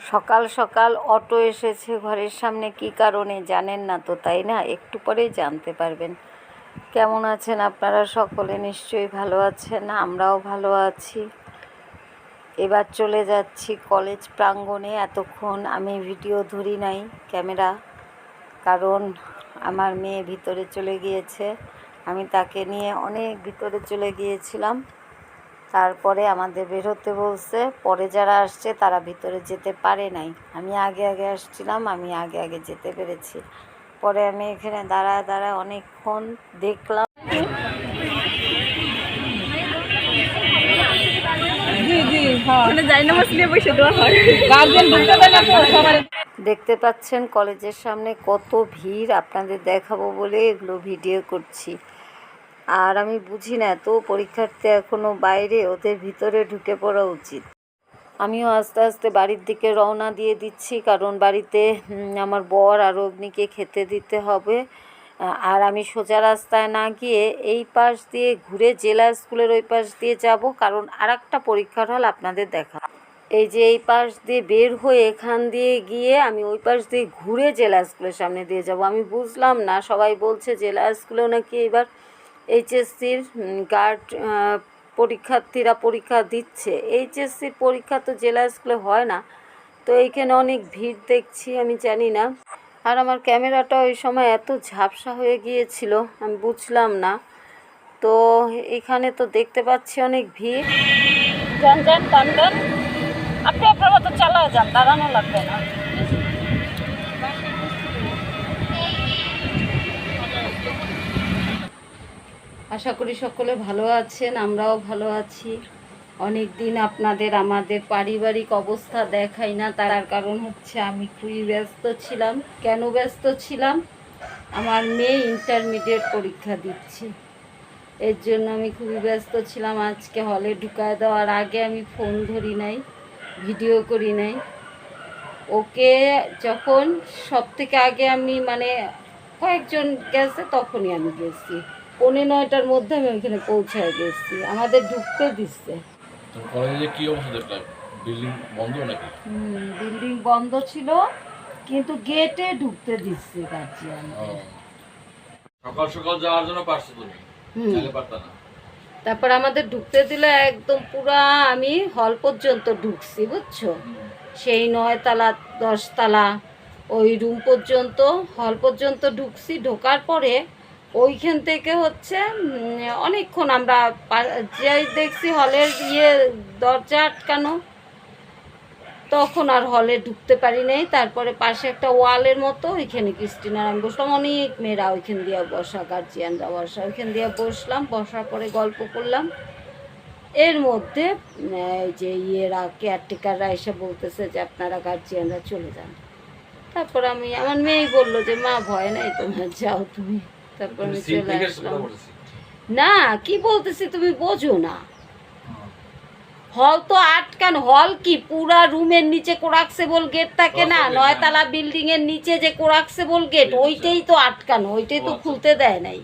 সকাল সকাল অটো এসেছে ঘরের সামনে, কি কারণে জানেন না তো, তাই না? একটু পরেই জানতে পারবেন। কেমন আছেন আপনারা সকলে? নিশ্চয়ই ভালো আছেন, আমরাও ভালো আছি। এবার চলে যাচ্ছি কলেজ প্রাঙ্গণে। এতক্ষণ আমি ভিডিও ধরি নাই, ক্যামেরা, কারণ আমার মেয়ে ভিতরে চলে গিয়েছে। আমি তাকে নিয়ে অনেক ভিতরে চলে গিয়েছিলাম। তারপরে আমাদের বের হতে বলছে পরে যারা আসছে তারা ভিতরে যেতে পারে নাই। আমি আগে আগে আসছিলাম আমি আগে আগে যেতে পেরেছি। পরে আমি এখানে দাঁড়ায় দাঁড়ায় অনেকক্ষণ দেখলাম। জি জি হ্যাঁ। ওখানে যাই নামাজ নিয়ে বসে দেওয়া গার্জেন ঢুকতে দেয় না তো সবার দেখতে পাচ্ছেন কলেজের সামনে কত ভিড় আপনাদের দেখাবো বলে এগুলো ভিডিও করছি। আর আমি বুঝি না, এত পরীক্ষার্থী এখনও বাইরে, ওদের ভিতরে ঢুকে পড়া উচিত। আমিও আস্তে আস্তে বাড়ির দিকে রওনা দিয়ে দিচ্ছি, কারণ বাড়িতে আমার বর আর অগ্নিকে খেতে দিতে হবে। আর আমি সোজা রাস্তায় না গিয়ে এই পাশ দিয়ে ঘুরে জেলা স্কুলের ওই পাশ দিয়ে যাব, কারণ আর একটা পরীক্ষার হল আপনাদের দেখা। এই যে এই পাশ দিয়ে বের হয়ে এখান দিয়ে গিয়ে আমি ওই পাশ দিয়ে ঘুরে জেলা স্কুলের সামনে দিয়ে যাব। আমি বুঝলাম না, সবাই বলছে জেলা স্কুলেও নাকি এবার এইচএসসির গার্ড পরীক্ষার্থীরা পরীক্ষা দিচ্ছে। এইচএসসির পরীক্ষা তো জেলা স্কুলে হয় না, তো এইখানে অনেক ভিড় দেখছি, আমি জানি না। আর আমার ক্যামেরাটা ওই সময় এত ঝাপসা হয়ে গিয়েছিল, আমি বুঝলাম না। তো এখানে তো দেখতে পাচ্ছি অনেক ভিড়। যান যান টান আপনি আপনার মতো চালায় যান, দাঁড়ানো লাগবে না। আশা করি সকলে ভালো আছেন, আমরাও ভালো আছি। অনেক দিন আপনাদের, আমাদের পারিবারিক অবস্থা দেখাই না, তার কারণ হচ্ছে আমি খুবই ব্যস্ত ছিলাম। কেন ব্যস্ত ছিলাম? আমার মেয়ে ইন্টারমিডিয়েট পরীক্ষা দিচ্ছে। এর জন্য আমি খুবই ব্যস্ত ছিলাম। আজকে হলে ঢুকায় দেওয়ার আগে আমি ফোন ধরি নাই ভিডিও করি নাই। ওকে যখন সব থেকে আগে আমি মানে কয়েকজন গেছে, তখনই আমি গেছি। পৌনে নয়টার মধ্যে আমি ওইখানে পৌঁছায় গেছি। আমাদের ঢুকতে দিচ্ছে। কলেজে কি অবস্থা দেখলাম? বিল্ডিং বন্ধ নাকি? বিল্ডিং বন্ধ ছিল কিন্তু গেটে ঢুকতে দিচ্ছে গার্জিয়ান সকাল সকাল যাওয়ার জন্য পারছ তুমি? তারপর আমাদের ঢুকতে দিলে একদম পুরা আমি হল পর্যন্ত ঢুকছি বুঝছ? সেই নয়তলা দশতলা ওই রুম পর্যন্ত হল পর্যন্ত ঢুকছি। ঢোকার পরে ওইখান থেকে হচ্ছে অনেকক্ষণ আমরা যাই দেখছি হলের ইয়ে দরজা আটকানো। তখন আর হলে ঢুকতে পারি নাই। তারপরে পাশে একটা ওয়ালের মতো, ওইখানে ক্রিস্টিনার আমি বসলাম। অনেক মেয়েরা ওইখান দিয়ে বসা, গার্জিয়ানরা বসা, ওইখান দিয়ে বসলাম। বসার পরে গল্প করলাম। এর মধ্যে যে ইয়েরা কেয়ারটেকাররা এসে বলতেছে যে, আপনারা গার্জিয়ানরা চলে যান। তারপর আমি, আমার মেয়েই বলল যে, মা, ভয় নাই তোমার, যাও তুমি। তারপর আমি চলে আসলাম। না কি বলতেছি তুমি বোঝো না। হল তো আটকানো হল কি? পুরা রুমের নিচে কোরাক্সেবল গেট থাকে না? হ্যাঁ। নয়তলা বিল্ডিং এর নিচে যে কোরাক্সেবল গেট ওইটাই তো আটকানো ওইটাই তো। খুলতে দেয় নাই।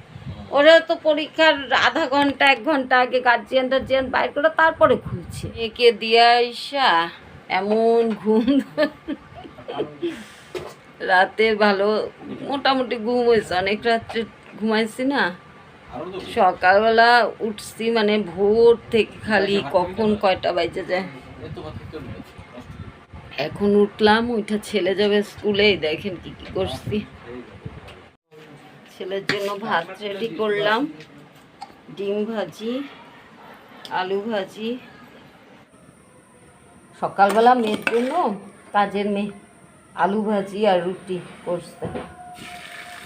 ওরা তো পরীক্ষার আধা ঘণ্টা এক ঘণ্টা আগে গার্জিয়ান টার্জিয়ান বাইর করে তারপরে খুলছে। একে দিয়া ইসা এমন ঘুম রাতে ভালো মোটামুটি ঘুম হয়েছে অনেক রাত্রে ঘুমাইছি না। সকালবেলা উঠছি মানে ভোর থেকে খালি কখন কয়টা বাজে যায়। এখন উঠলাম ওইটা ছেলে যাবে স্কুলে এই দেখেন কি কি করছি। ছেলের জন্য ভাত রেডি করলাম ডিম ভাজি আলু ভাজি। সকালবেলা মেয়ের জন্য কাজের মেয়ে আলু ভাজি আর রুটি করছে।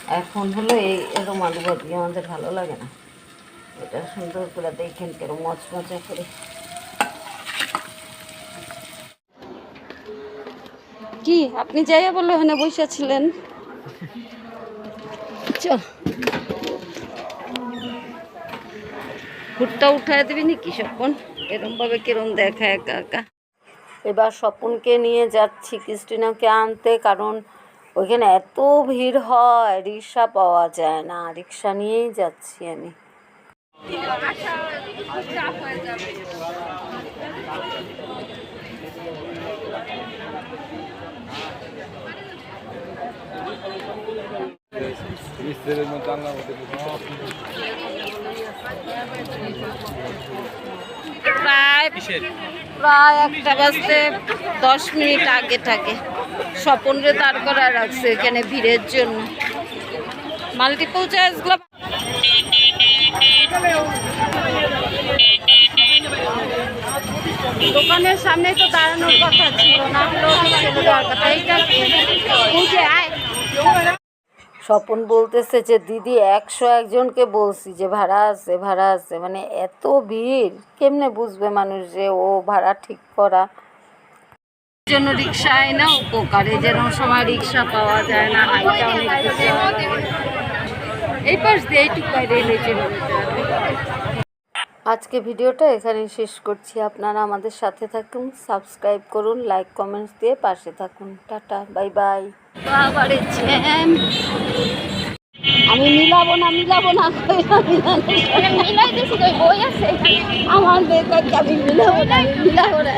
এখন হলো এই এরকম আলু ভাজি আমাদের ভালো লাগে না। এটা সুন্দর করে দেখেন কেরম মচমচা করে। কি? আপনি যাইয়া বলল ওখানে বসে ছিলেন? চল। হুটটা উঠায় দিবি নাকি স্বপন? এরম ভাবে কিরম দেখা একা একা। এবার স্বপনকে নিয়ে যাচ্ছি ক্রিস্টিনাকে আনতে কারণ ওইখানে এত ভিড় হয় রিক্সা পাওয়া যায় না রিক্সা নিয়েই যাচ্ছি আমি প্রায় প্রায় একটা বাজতে দশ মিনিট আগে থাকে। স্বপনরে দাঁড় করা রাখছে এখানে ভিড়ের জন্য। মাল্টিপল দোকানের সামনে তো দাঁড়ানোর কথা ছিল না হলেও তো কথা। এইটা আয়। স্বপন বলতেছে যে, দিদি, একশো একজনকে বলছি যে, ভাড়া আছে ভাড়া আছে। মানে এত ভিড়, কেমনে বুঝবে মানুষ যে, ও ভাড়া ঠিক করা? জন্য হয় না উপকার এই যেরকম সময় রিক্সা পাওয়া যায় না এই পাশ দিয়ে এইটুকু বাইরে চলে আজকে ভিডিওটা এখানেই শেষ করছি। আপনারা আমাদের সাথে থাকুন সাবস্ক্রাইব করুন লাইক কমেন্টস দিয়ে পাশে থাকুন। টাটা বাই বাই আমি মিলাবো না মিলাবো না। আমার বেকার আমি মিলাবো না মিলাবো না।